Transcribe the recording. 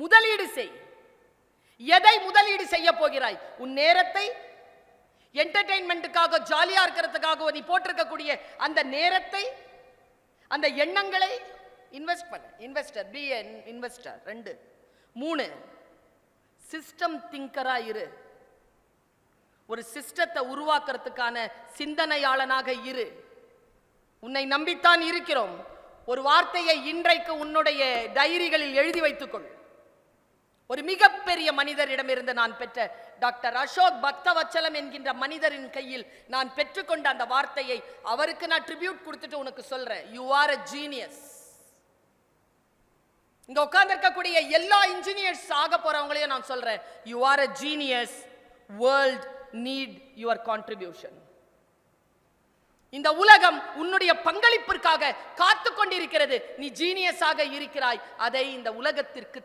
முதலீடு செய். எதை முதலீடு செய்ய போகிறாய்? உன் நேரத்தை என்டர்டெயின்மெண்ட்டுக்காக ஜாலியா இருக்கிறதுக்காக நீ போட்டிருக்கக்கூடிய அந்த நேரத்தை அந்த எண்ணங்களை இன்வெஸ்ட் பண்ண. இன்வெஸ்டர் பி இன்வெஸ்டர் ரெண்டு. மூணு சிஸ்டம் திங்கரா இரு. ஒரு சிஸ்டத்தை உருவாக்குறதுக்கான சிந்தனையாளனாக இரு. உன்னை நம்பித்தான் இருக்கிறோம். ஒரு வார்த்தையை இன்றைக்கு உன்னுடைய டைரிகளில் எழுதி வைத்துக்கொள். ஒரு மிகப்பெரிய மனிதரிடமிருந்து நான் பெற்ற டாக்டர் அசோக் பக்தவச்சலம் என்கின்ற மனிதரின் கையில் நான் பெற்றுக்கொண்ட அந்த வார்த்தையை அவருக்கு நான் ட்ரிபியூட் கொடுத்துட்டு உனக்கு சொல்றேன். யூ ஆர் அ ஜீனியஸ் இங்க உட்கார்ந்திருக்கக்கூடிய எல்லா இன்ஜினியர்ஸ் ஆக போறவங்களையும் நான் சொல்றேன். You are a genius world need your contribution இந்த உலகம் உன்னுடைய பங்களிப்பிற்காக காத்து கொண்டிருக்கிறது நீ ஜீனியஸாக இருக்கிறாய். அதை இந்த உலகத்திற்கு